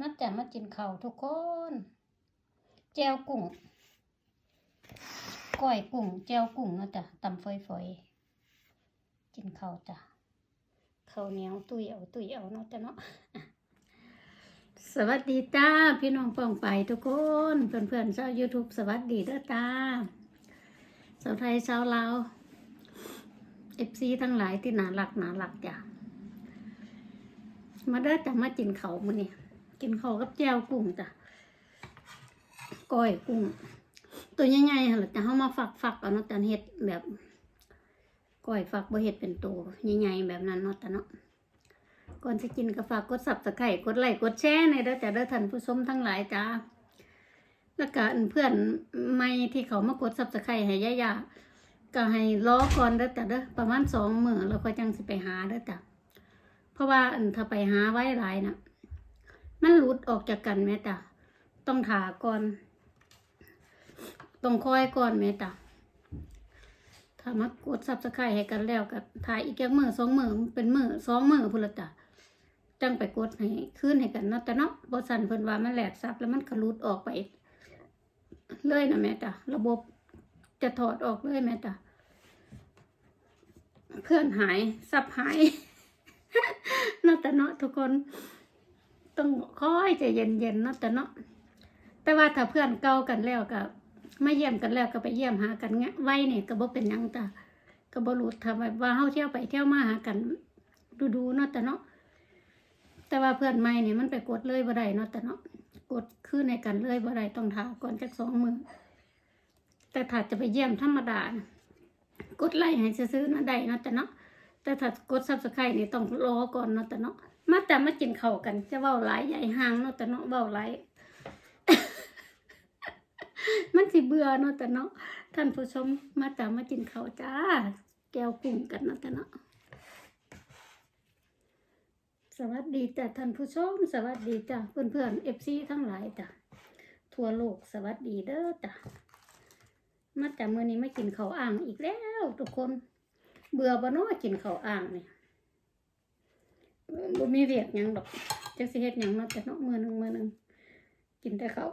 นัดจะมากินข้าวทุกคน แจวกุ้งก้อยกุ้งแจวกุ้งนาะจ้ะตำฝอยๆกินข้าวจ้ะข้าวเหนียวตุยเอาตุยเอาเนาะจ้ะเนาะสวัสดีจ้าพี่น้องป้องไปทุกคน เพื่อนๆชาว YouTube สวัสดีเด้อจ้าชาวไทยชาวลาวเอฟซีทั้งหลายที่หน่ารักหน่ารักจ้ะมาเด้อจ้ะมากินเขาวมื้อนี้ กินข้าวกับแจวกุ้งจ้ะก้อยกุ้ง ตัวใหญ่ๆหั่ะจ้ะเฮามาฝักฝักเอาเนาะจ้ะเฮ็ดแบบก้อยฝักบ่เฮ็ดเป็นตัวใหญ่ๆแบบนั้นเนาะจ้ะเนาะก่อนจะกินก็ฝากกดสับตะไคร่กดไลค์กดแชร์ในเด้อจ้ะเด้อท่านผู้ชมทั้งหลายจ้าแล้วก็เพื่อนไม่ที่เขามากดสับตะไคร่ให้ย่าๆก็ให้รอก่อนเด้อจ้ะเด้อประมาณสองมือแล้วก็จังสิไปหาเด้อจ้ะเพราะว่าอันถ้าไปหาไว้หลายน่ะ มันหลุดออกจากกันแม่จ้ะต้องถาก่อน ต้องคอยก่อนแม่จ้ะถ้ามากดสับตะไคร่ให้กันแล้วก็ถ่ายอีกแค่มื้อสองมื้อเป็นมื้อสองมื้อพุ่นละจ้ะจังไปกดให้ขึ้นให้กันเนาะแต่เนาะบ่สั่นเพิ่นว่ามันแหลกซับแล้วมันก็หลุดออกไปเลยนะแม่จ้ะระบบจะถอดออกเลยแม่จ้ะเพื่อนหายซับหายเนาะแต่เนาะทุกคน ต้องค่อยใจเย็นๆเนาะแต่เนาะแต่ว่าถ้าเพื่อนเก่ากันแล้วก็มาเยี่ยมกันแล้วก็ไปเยี่ยมหากันเงี้ยไว้เนี่ยก็บ่เป็นยังจ้ะก็บ่รู้ทำแบบว่าเฮาเที่ยวไปเที่ยวมาหากัน ดูๆเนาะแต่เนาะแต่ว่าเพื่อนใหม่เนี่ยมันไปกดเลยบ่ได้เนาะแต่เนาะกดขึ้นในกันเลยบ่ได้ต้องถาก่อนจักสองมือแต่ถ้าจะไปเยี่ยมธรรมดากดไลค์ให้ซื้อๆนะได้เนาะแต่เนาะแต่ถ้ากดซับสไครต์นี่ต้องรอก่อนเนาะแต่เนาะ มาแต่มากินเข้ากัน จะเว้าหลายใหญ่ห่างเนาะแต่เนาะเว้าหลายมันสิเบื่อเนาะแต่เนาะท่านผู้ชมมาแต่มากินเข้าจ้า แก้วกุ้งกันเนาะแต่เนาะสวัสดีจ้ะท่านผู้ชม สวัสดีจ้ะเพื่อนเพื่อนเอฟซีทั้งหลายจ้ะทั่วโลกสวัสดีเด้อจ้ะมาจากมื้อนี้ไม่กินเข้าอ่างอีกแล้ว ทุกคน เบื่อบ่เนาะกินเข้าอ่างเนี่ย บ่มีเวียกยังดอกจักสิเฮ็ดหยังเนาะแต่เนาะมือหนึ่งมือหนึ่งกินแต่เขา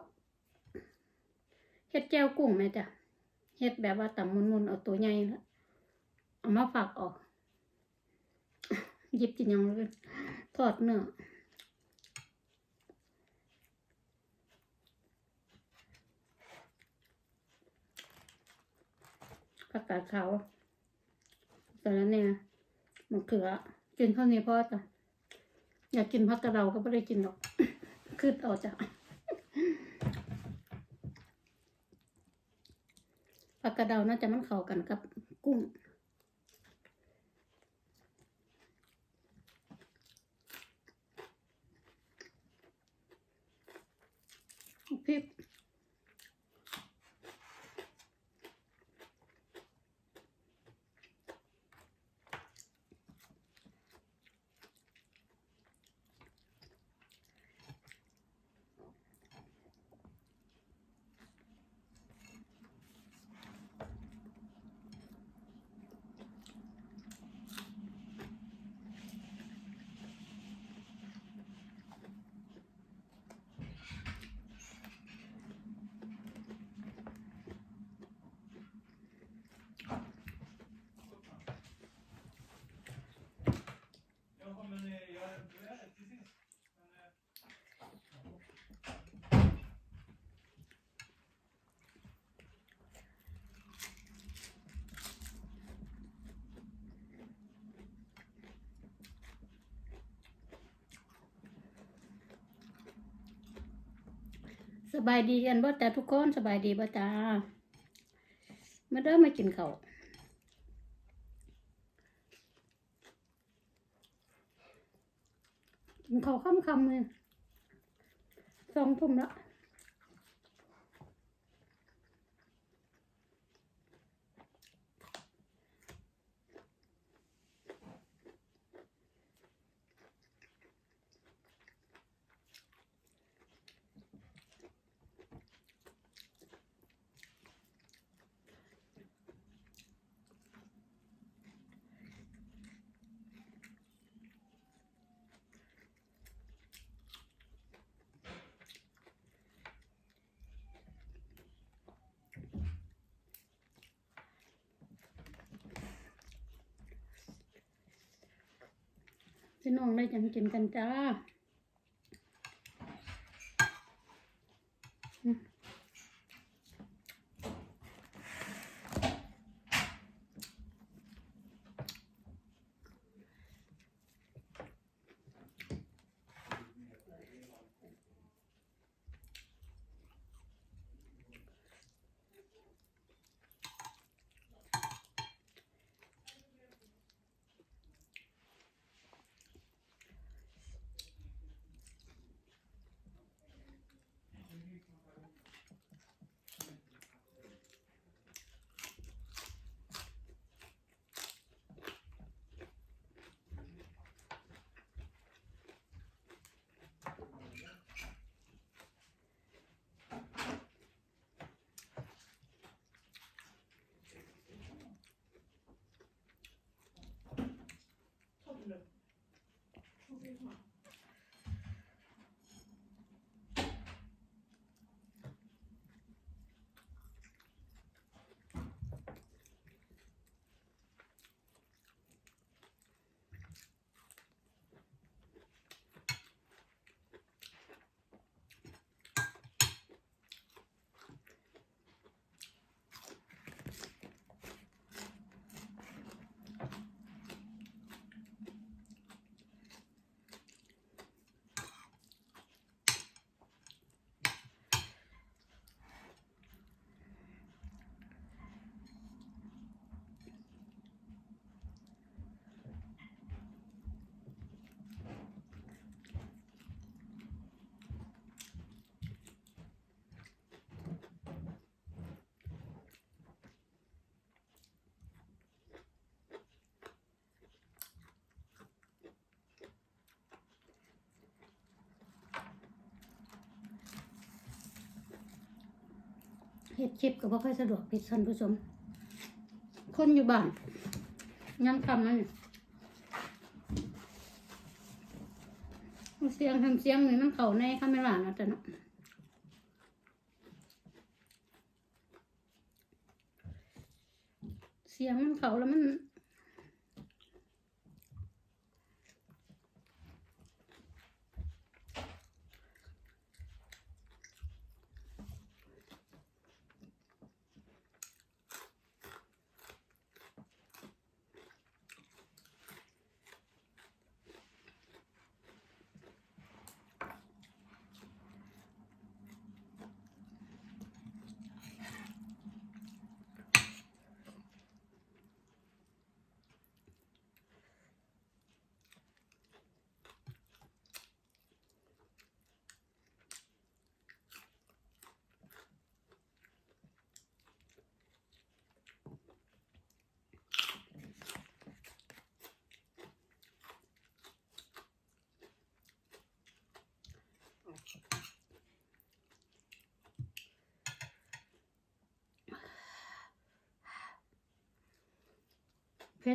เฮ็ดแจ่วกุ้งแม่จ้ะเฮ็ดแบบว่าตำมุนๆเอาตัวใหญ่ละเอามาฝากออกหยิบกินยังเลยทอดเนื้อผักกาดขาวแต่ละเนี่ยมะเขือกินเท่านี้พอจ้ะ อยากกินพักกระเดาก็ไม่ได้กินหรอกคืดเอาจ้ะพักกระเดาน่าจะมันเข้ากันกับกุ้ง พริก สบายดีกันบ่แต่ทุกคนสบายดีบ่จ้ามาเด้อมากินข้าวกินข้าวค่ำๆเลยสองทุ่มแล้ว พี่น้องได้จังกินกันจ้า ฮ็ดคลิปก็บ่ค่อยสะดวกพี่ท่านผู้ชม คนอยู่บ้านยังทำนั่นเสียงทำเสียงนี่มันเข่าในคาไม่หลานะจ๊ะเนาะเสียงมันเข่าแล้วมัน เพ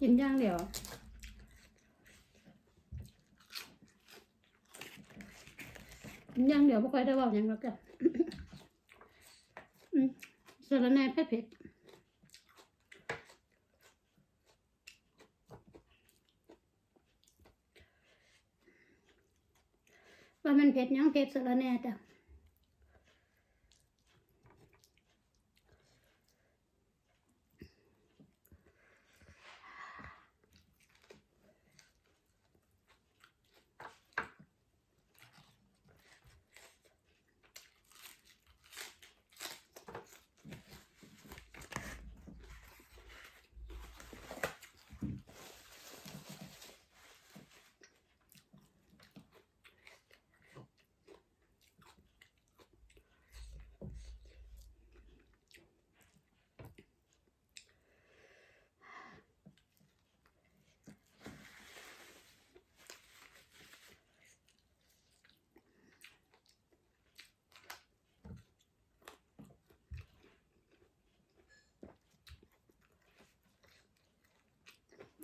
กินอย่างเดียวกินอย่างเดียวไม่ค่อยได้เว่าอย่างแล้วกันอืมสารแหน่เผ็ดเผ็ดว่ามันเผ็ดหยังเผ็ดสารแหน่จ้ะ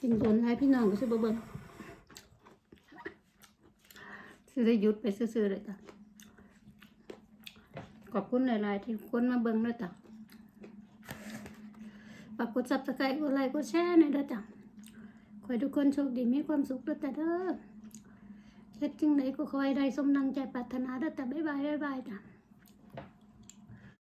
กินโดนให้พี่น้องก็สิบ่เบิ่งสิได้ยุดไปซื่อๆเลยจ้ะขอบคุณหลายๆที่คนมาเบิ่งด้วยจ้ะฝากกด Subscribe กดไลค์กดแชร์หน่อยด้อจ้ะขอให้ทุกคนโชคดีมีความสุขด้อจ้ะเด้อเฮ็ดจังไดก็ขอให้ได้สมดังใจปรารถนาด้อจ้ะบ๊ายบายบ๊ายบายจ้ะ